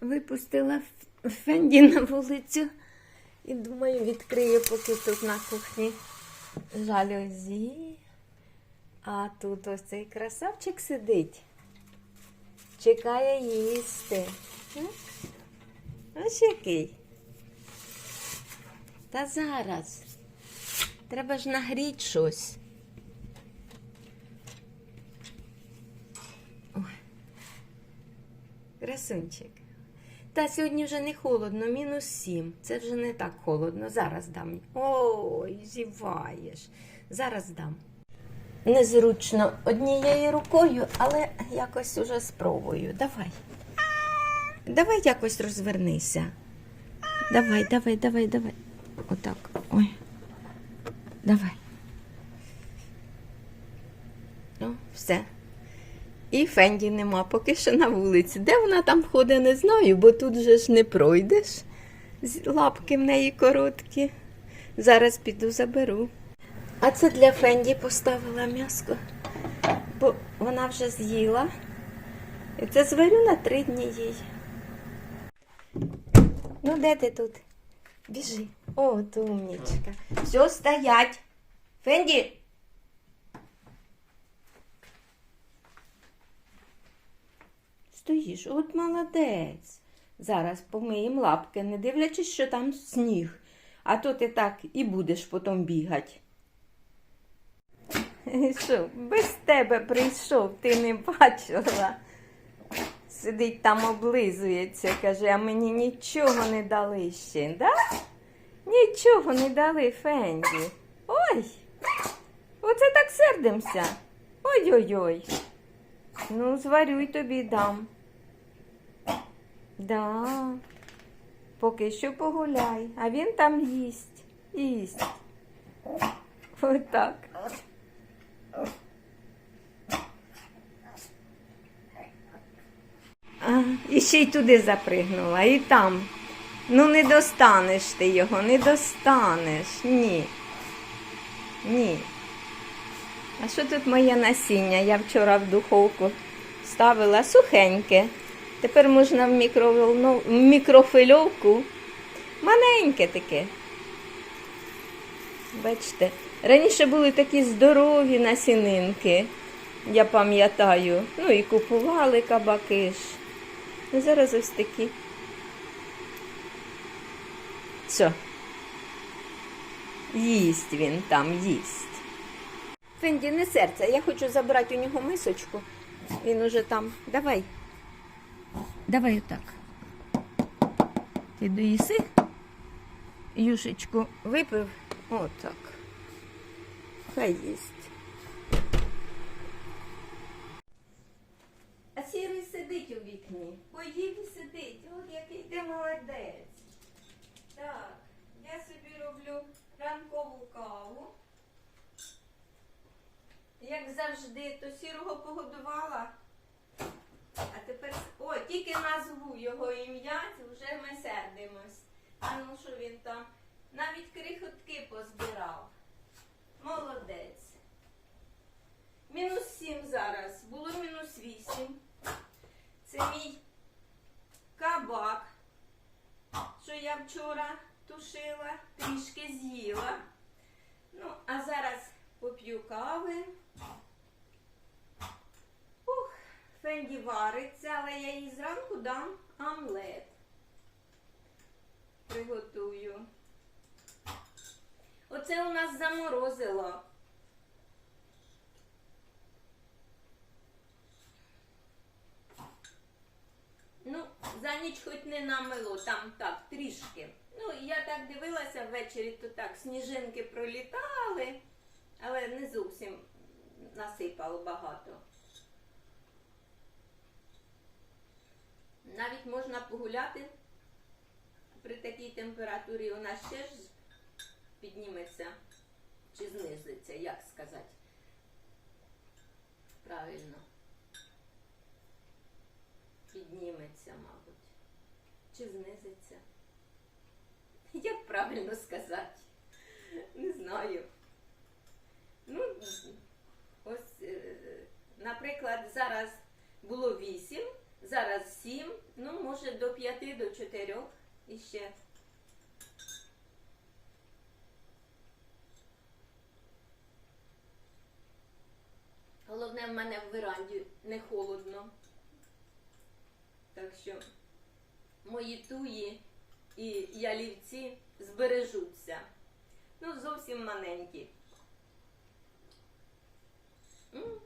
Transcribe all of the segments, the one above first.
випустила Фенді на вулицю. І думаю, відкрию, поки тут на кухні жалюзі. А тут ось цей красавчик сидить. Чекає їсти. Ось який. Та зараз. Треба ж нагріти щось. Ой. Красунчик. Та сьогодні вже не холодно, мінус сім. Це вже не так холодно. Зараз дам. Ой, зіваєш. Зараз дам. Незручно однією рукою, але якось уже спробую. Давай. Давай якось розвернися. Давай, давай, давай, давай. Отак. Ой. Давай. Ну, все. І Фенді нема, поки що на вулиці. Де вона там ходить, не знаю, бо тут же ж не пройдеш. Лапки в неї короткі. Зараз піду заберу. А це для Фенді поставила м'яско, бо вона вже з'їла. І це зварю на три дні їй. Ну, де ти тут? Біжи. О, умнічка. Все, стоять. Фенді. Стоїш, от молодець. Зараз помиємо лапки, не дивлячись, що там сніг. А то ти так і будеш потім бігати. Що, без тебе прийшов, ти не бачила. Сидить там, облизується, каже, а мені нічого не дали ще, да? Нічого не дали, Фенді. Ой, оце так сердимося. Ой-ой-ой. Ну, зварю й тобі дам. Да. Поки що погуляй, а він там їсть. Їсть. Отак. А, і ще й туди запригнула, і там. Ну, не достанеш ти його, не достанеш. Ні. Ні. А що тут моє насіння? Я вчора в духовку ставила сухеньке. Тепер можна в, мікроволну... в мікрофильовку. Маленьке таке. Бачите, раніше були такі здорові насінинки, я пам'ятаю. Ну і купували кабаки ж. А зараз ось такі. Що? Їсть він там, їсть. Фенді, не серце, я хочу забрати у нього мисочку. Він уже там. Давай. Давай отак. Ти доїси? Юшечку випив. Отак. Хай їсть. А сірий сидить у вікні. Поїв і сидить. От який ти молодець. Так, я собі роблю ранкову каву. Як завжди, то сірого погодувала. А тепер, о, тільки назву його ім'я, вже ми сердимось. А ну що він там? Навіть крихотки позбирав. Молодець. Мінус сім зараз. Було мінус вісім. Це мій кабак, що я вчора тушила, трішки з'їла. Ну, а зараз поп'ю кави. Ух, Фенді вариться, але я їй зранку дам омлет. Приготую. Оце у нас заморозило. Ну, за ніч хоч не намило, там так, трішки. Ну, я так дивилася ввечері, то так, сніжинки пролітали, але не зовсім насипало багато. Навіть можна погуляти при такій температурі, вона ще ж підніметься чи знизиться, як сказати. Правильно. Підніметься, мабуть. Чи знизиться? Як правильно сказати? Не знаю. Ну, ось, е, наприклад, зараз було 8, зараз сім, ну може до п'яти, до чотирьох іще. Головне, в мене в веранді не холодно. Так що мої туї і ялівці збережуться. Ну, зовсім маленькі. М.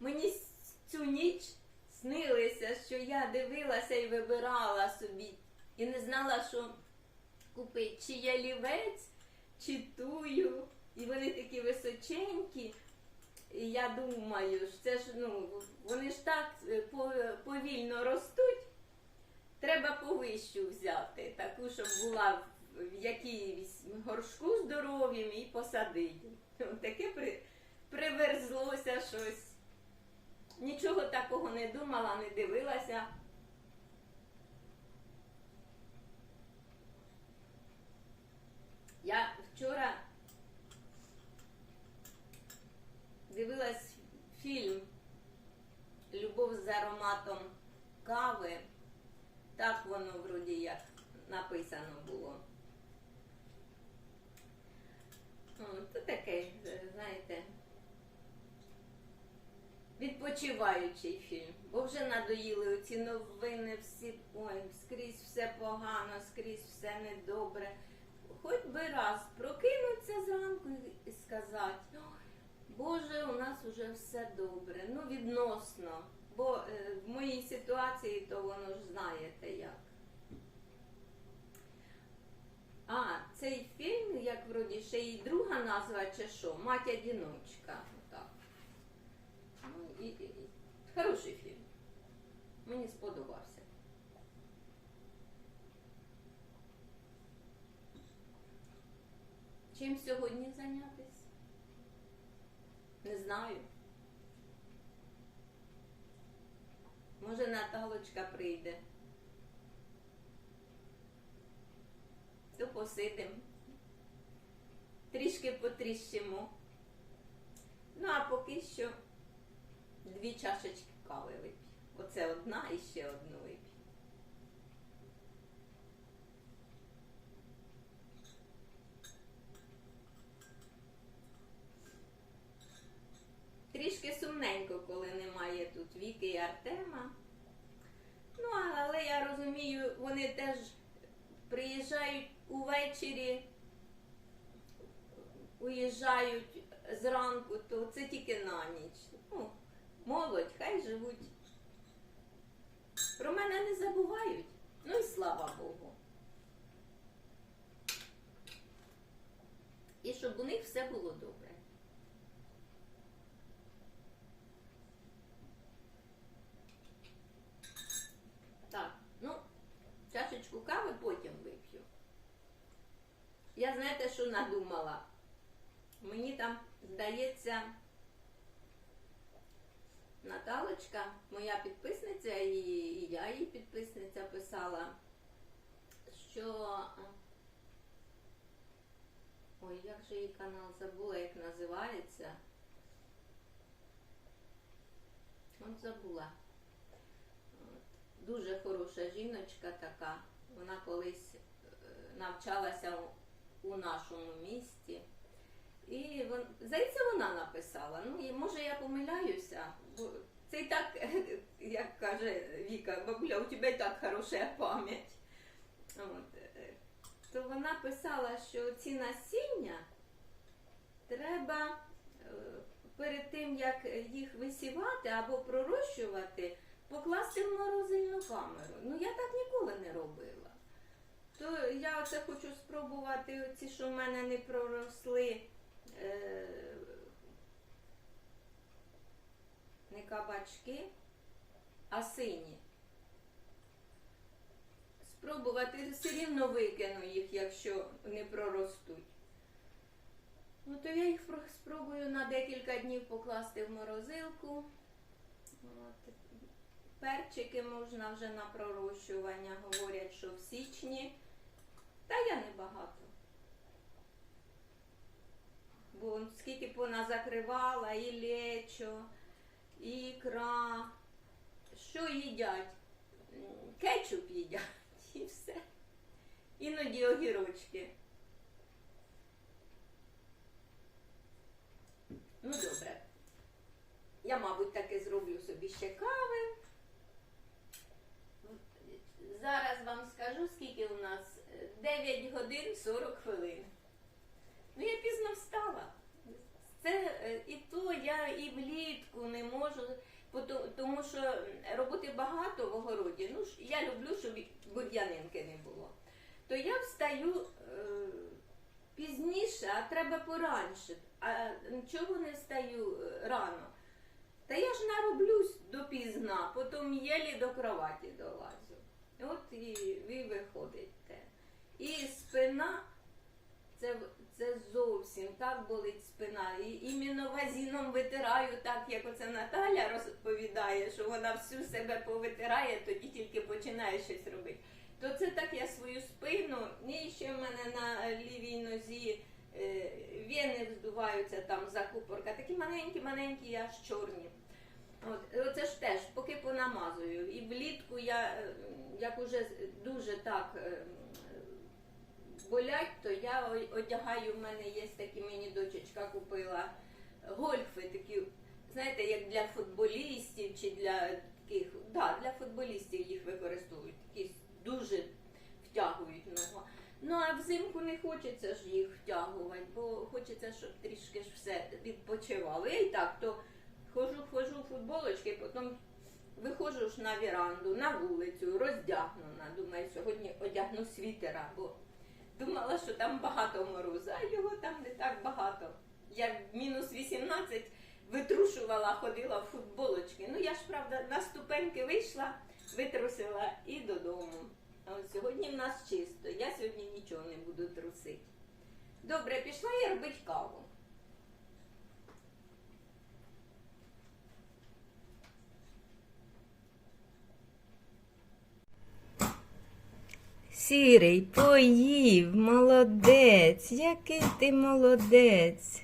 Мені цю ніч снилося, що я дивилася і вибирала собі, і не знала, що купити, чи ялівець, чи тую. І вони такі височенькі. І я думаю, що це ж ну, вони ж так е, повільно ростуть. Треба повищу взяти, таку, щоб була в- якійсь горшку здоров'ям і посадити. Таке при, приверзлося щось. Нічого такого не думала, не дивилася. Я вчора дивилась фільм Любов з ароматом кави. Так воно вроді як написано було. О, То таке, знаєте, відпочиваючий фільм. Бо вже надоїли ці новини, всі, ой, скрізь все погано, скрізь все недобре. Хоч би раз прокинуться зранку і сказати, Боже, у нас вже все добре. Ну, відносно. Бо е, в моїй ситуації, то воно ж знаєте як. А, цей фільм, як вроді ще і друга назва, чи що, Мать одіночка. Отак. Ну, і, і, і. Хороший фільм. Мені сподобався. Чим сьогодні зайнятися? Не знаю. Може, Наталочка прийде. То посидимо. Трішки потріщимо. Ну, а поки що дві чашечки кави вип'ю. Оце одна і ще одну вип'ю. Трішки сумненько, коли немає тут Віки і Артема. Ну, але я розумію, вони теж приїжджають увечері, уїжджають зранку, то це тільки на ніч. Ну, молодь, хай живуть. Про мене не забувають. Ну і слава Богу. І щоб у них все було добре. Так, ну, чашечку кави потім вип'ю. Я знаєте, що надумала? Мені там, здається, Наталочка, моя підписниця, і, і я її підписниця писала, що. Ой, як же її канал забула, як називається. От забула. От. Дуже хороша жіночка така. Вона колись е, навчалася у нашому місті. І вон, здається, вона написала. Ну, і може я помиляюся, бо і так, як каже Віка, бабуля, у тебе так хороша пам'ять. От. е, То вона писала, що ці насіння треба е, перед тим, як їх висівати або пророщувати, покласти в морозильну камеру. Ну я так ніколи не робила. То я оце хочу спробувати оці, що в мене не проросли. Е, не кабачки, а сині. Спробувати все рівно викину їх, якщо не проростуть. Ну, то я їх спробую на декілька днів покласти в морозилку. От. Перчики можна вже на пророщування. Говорять, що в січні. Та я не багато. Бо скільки б вона закривала, і лечо, ікра, що їдять? Кетчуп їдять і все. Іноді огірочки. Ну, добре. Я, мабуть, таки зроблю собі ще кави. Зараз вам скажу, скільки у нас Е, 9 годин 40 хвилин. Ну, я пізно встала. Це е, і то я і влітку не можу, тому що роботи багато в огороді. Ну, я люблю, щоб бур'янинки не було. То я встаю е, пізніше, а треба пораньше. А чого не встаю е, рано? Та я ж нароблюсь допізна, потім єлі до кроваті долазю. От і, і виходите. І спина, це, це зовсім так болить спина. І іменно вазіном витираю, так як оце Наталя розповідає, що вона всю себе повитирає, тоді тільки починає щось робити. То це так я свою спину, і ще в мене на лівій нозі е, вени вздуваються там закупорка. Такі маленькі-маленькі, аж чорні. От, оце ж теж, поки понамазую. І влітку я, е, як уже дуже так е, болять, то я одягаю, в мене є такі мені дочечка купила гольфи, такі, знаєте, як для футболістів чи для таких, да, для футболістів їх використовують. Такі дуже втягують ногу. Ну а взимку не хочеться ж їх втягувати, бо хочеться, щоб трішки ж все відпочивало. Я і так то хожу, хожу в футболочки, потім виходжу ж на віранду, на вулицю, роздягнена. Думаю, сьогодні одягну світера, бо думала, що там багато морозу, а його там не так багато. Я мінус 18 витрушувала, ходила в футболочки. Ну я ж правда на ступеньки вийшла, витрусила і додому. А от сьогодні в нас чисто. Я сьогодні нічого не буду трусити. Добре, пішла я робити каву. Сірий, поїв, молодець, який ти молодець.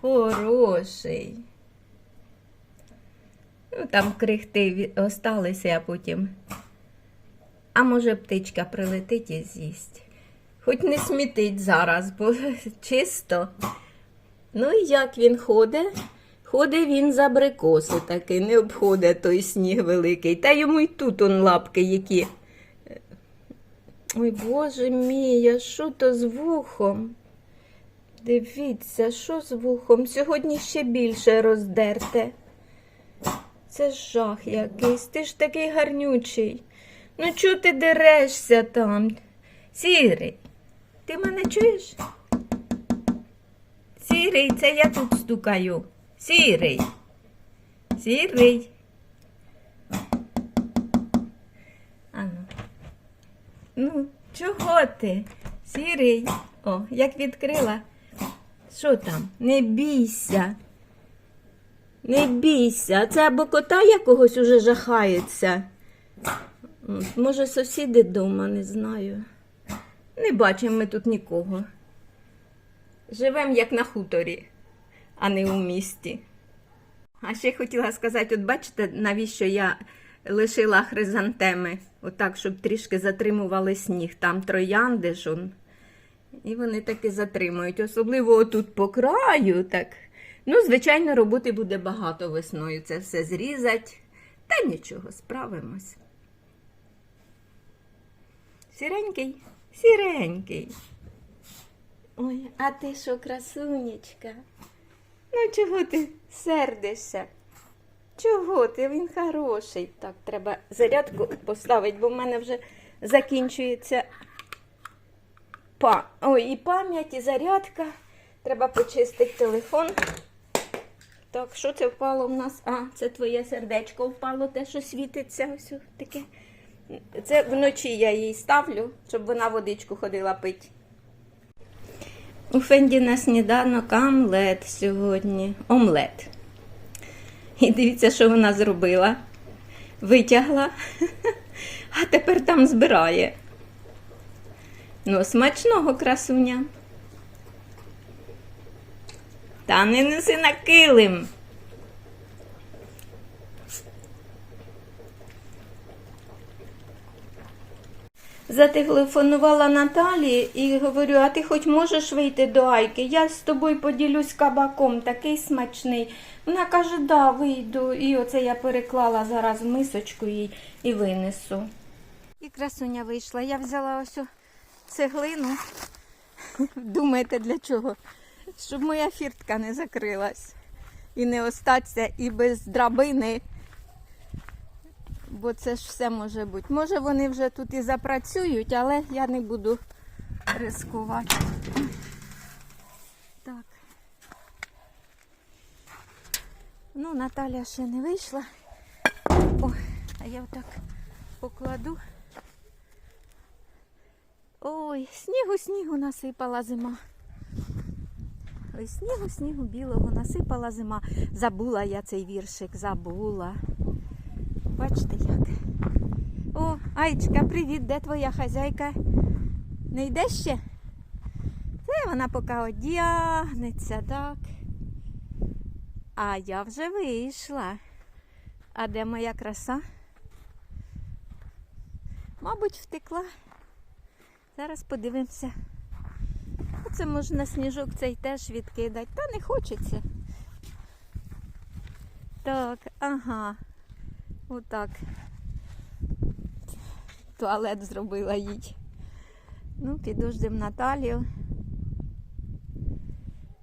Хороший. Ну, там крихти осталися, а потім. А може птичка прилетить і з'їсть. Хоч не смітить зараз, бо чисто. Ну і як він ходить? Ходить він за абрикоси таки, не обходить той сніг великий. Та йому й тут он лапки які. Ой, Боже мій, а що то з вухом? Дивіться, що з вухом? Сьогодні ще більше роздерте. Це жах якийсь, ти ж такий гарнючий. Ну, чого ти дерешся там? Сірий, ти мене чуєш? Сірий, це я тут стукаю. Сірий. Сірий. Ну, чого ти? Сірий. О, як відкрила. Що там? Не бійся. Не бійся. Це або кота якогось уже жахається. Може, сусіди вдома, не знаю. Не бачимо ми тут нікого. Живемо як на хуторі, а не у місті. А ще хотіла сказати: от бачите, навіщо я лишила хризантеми, отак, щоб трішки затримували сніг. Там троянди ж он. І вони таки затримують. Особливо отут по краю. так. Ну, звичайно, роботи буде багато весною. Це все зрізати. Та нічого, справимось. Сіренький, сіренький. Ой, а ти що, красунечка? Ну, чого ти сердишся? Чого ти? Він хороший. Так, треба зарядку поставити, бо в мене вже закінчується па... Ой, і пам'ять, і зарядка. Треба почистити телефон. Так, що це впало в нас? А, це твоє сердечко впало, те, що світиться. Ось таке. Це вночі я їй ставлю, щоб вона водичку ходила пити. У Фенді на сніданок омлет сьогодні. Омлет. І дивіться, що вона зробила. Витягла, а тепер там збирає. Ну, смачного красуня. Та не неси на килим. Зателефонувала Наталі і говорю, а ти хоч можеш вийти до Айки? Я з тобою поділюсь кабаком, такий смачний. Вона каже, да, вийду. І оце я переклала зараз мисочку їй і винесу. І красуня вийшла. Я взяла ось цеглину. Думаєте, для чого? Щоб моя фіртка не закрилась і не остатися і без драбини. Бо це ж все може бути. Може вони вже тут і запрацюють, але я не буду ризикувати. Так. Ну, Наталя ще не вийшла. О, а я отак покладу. Ой, снігу, снігу насипала зима. Ой, снігу, снігу білого насипала зима. Забула я цей віршик, забула. Бачите як. О, Айчка, привіт, де твоя хазяйка? Не йде ще? Це вона поки одягнеться, так. А я вже вийшла. А де моя краса? Мабуть, втекла. Зараз подивимося. Оце можна сніжок цей теж відкидати. Та не хочеться. Так, ага. Отак. Туалет зробила їй. Ну, підождем Наталію.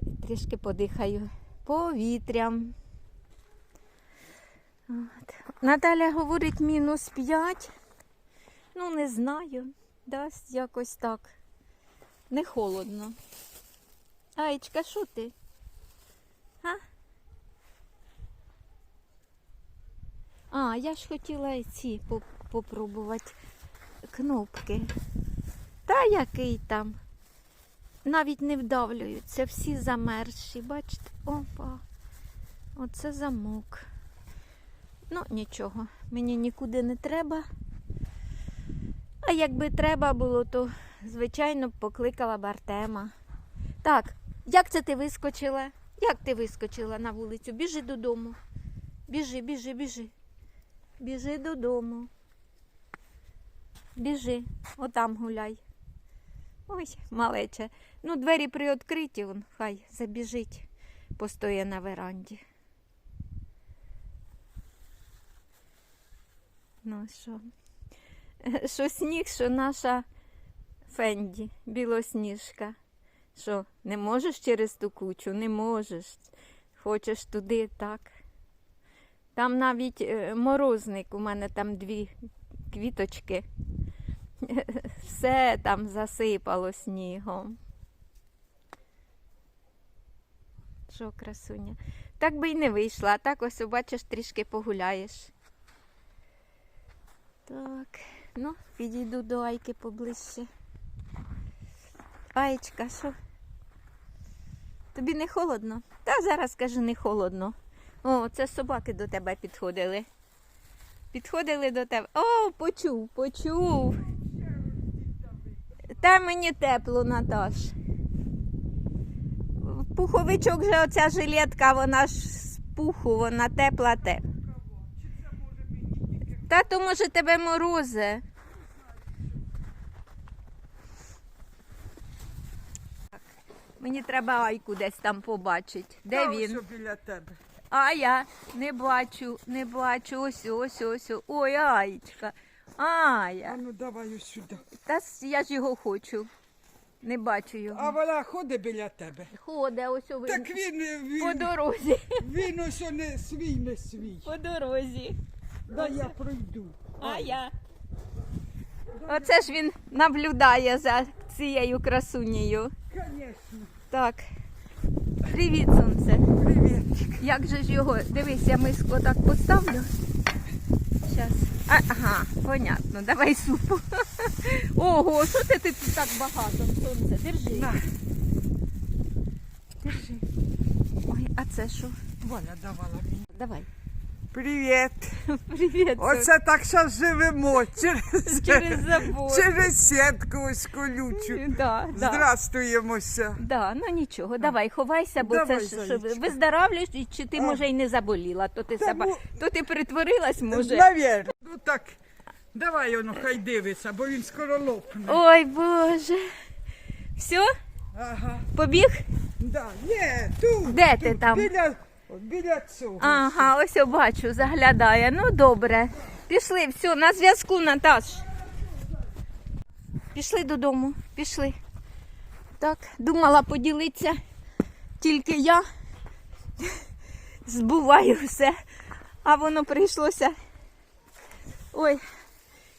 І трішки подихаю повітрям. От. Наталя говорить мінус 5. Ну, не знаю. Дасть якось так. Не холодно. Аєчка, що ти? А? А, я ж хотіла ці поп- попробувати кнопки. Та який там? Навіть не вдавлюються, всі замерзші, бачите? Опа. Оце замок. Ну, нічого, мені нікуди не треба. А якби треба було, то, звичайно, б покликала б Артема. Так, як це ти вискочила? Як ти вискочила на вулицю? Біжи додому. Біжи, біжи, біжи. Біжи додому. Біжи, отам гуляй. Ой, малече. Ну, двері приоткриті, он, хай забіжить, постоє на веранді. Ну що? Що сніг, що наша Фенді, білосніжка. Що, не можеш через ту кучу? Не можеш. Хочеш туди, так. Там навіть е, морозник, у мене там дві квіточки. Все там засипало снігом. Що, красуня? Так би й не вийшла, а так ось, бачиш, трішки погуляєш. Так, ну, підійду до Айки поближче. Аєчка, що? Тобі не холодно? Та зараз кажу, не холодно. О, це собаки до тебе підходили. Підходили до тебе. О, почув, почув. Та мені тепло, Наташ. Пуховичок же оця жилетка, вона ж з пуху, вона тепла те. Та то може тебе морозе. Мені треба Айку десь там побачити. Де Та він? ось біля тебе. А я не бачу, не бачу. Ось, ось, ось. ось. Ой, Аєчка. Ая. А ну давай ось сюди. Та с- я ж його хочу. Не бачу А його. вона ходить біля тебе. Ходе, ось о, Так він він, по він, дорозі. він ось не свій, не свій. По дорозі. Да я пройду. А я. Оце ж він наблюдає за цією красунею. Звісно. Так. Привіт, сонце. Привіт. Як же ж його? Дивись, я миску так поставлю. Щас. А, ага, понятно. Давай супу. Ого, що ти тут так багато, сонце? Держи. На, Держи. Ой, а це що? Валя давала мені. Давай. Привіт. Привіт. Оце так зараз живемо. Через, Через забор. через сітку ось колючу. Да, да. Здрастуємося. Да, ну нічого, давай, ховайся, бо Давай, це ж зайчка. виздоравлюєш, і чи ти, А. може, й не заболіла, то ти Та ну, то ти притворилась, може. Навірно. Ну так, Давай воно хай дивиться, бо він скоро лопне. Ой, Боже. Все? Ага. Побіг? Да. Ні, тут. Де ти тут, там? Біля, біля цього. Ага, ось я бачу, заглядає. Ну добре. Пішли, все, на зв'язку, Наташ. Пішли додому, пішли. Так, думала поділитися. Тільки я збуваю все, а воно прийшлося. Ой,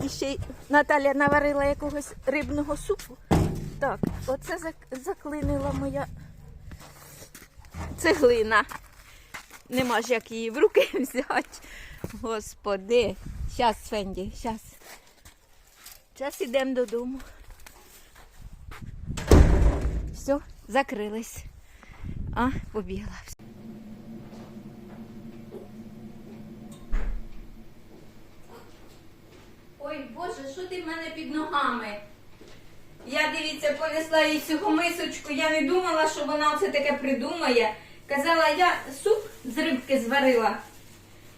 і ще й Наталя наварила якогось рибного супу. Так, оце заклинила моя цеглина. Нема ж як її в руки взяти. Господи. Щас, Фенді, щас. Зараз ідемо додому. Все, закрились. А, побігла. Ой, Боже, що ти в мене під ногами? Я дивіться, понесла їй цю мисочку. Я не думала, що вона оце таке придумає. Казала, я суп з рибки зварила.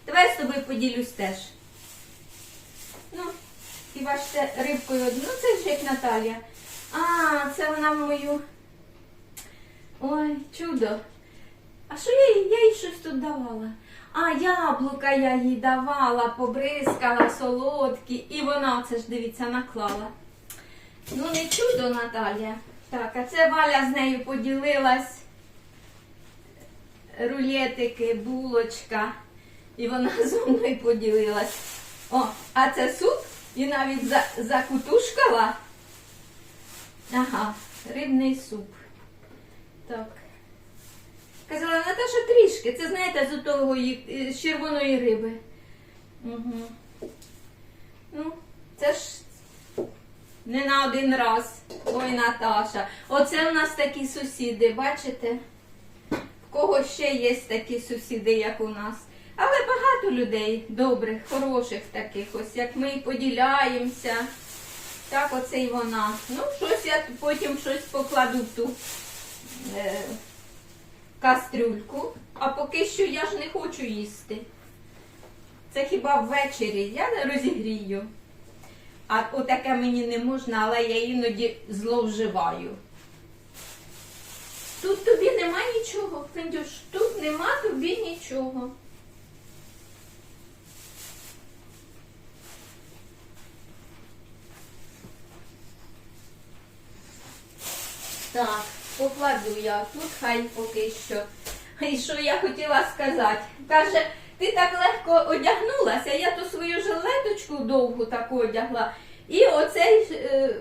Давай з тобою поділюсь теж. Ну, і бачите, рибкою одну. Ну, це ж як Наталя. А, це вона мою. Ой, чудо. А що я їй? Я їй щось тут давала? А, яблука я їй давала, побризкала, солодкі, і вона це ж дивіться наклала. Ну, не чудо, Наталя. Так, а це Валя з нею поділилась. Рулетики, булочка. І вона зі мною поділилась. О, а це суп і навіть за, закутушкала. Ага, рибний суп. Так. Казала, Наташа трішки. Це знаєте, з того з червоної риби. Угу. Ну, це ж не на один раз. Ой, Наташа. Оце у нас такі сусіди, бачите? Кого ще є такі сусіди, як у нас. Але багато людей добрих, хороших таких, ось як ми поділяємося. Так, оце і вона. Ну, щось я потім щось покладу в ту е, кастрюльку. А поки що я ж не хочу їсти. Це хіба ввечері я розігрію. А отаке мені не можна, але я іноді зловживаю. Тут тобі нема нічого, Фендюш, тут нема тобі нічого. Так, покладу я тут, хай поки що. І що я хотіла сказати? Каже, ти так легко одягнулася, я ту свою жилеточку довгу таку одягла. І оцей е,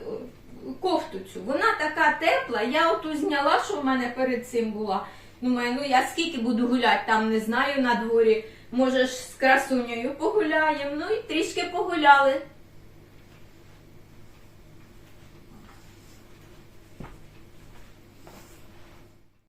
кофту цю. Вона така тепла, я оту зняла, що в мене перед цим була. Думаю, ну я скільки буду гуляти, там не знаю на дворі. Може з красунею погуляємо. Ну і трішки погуляли.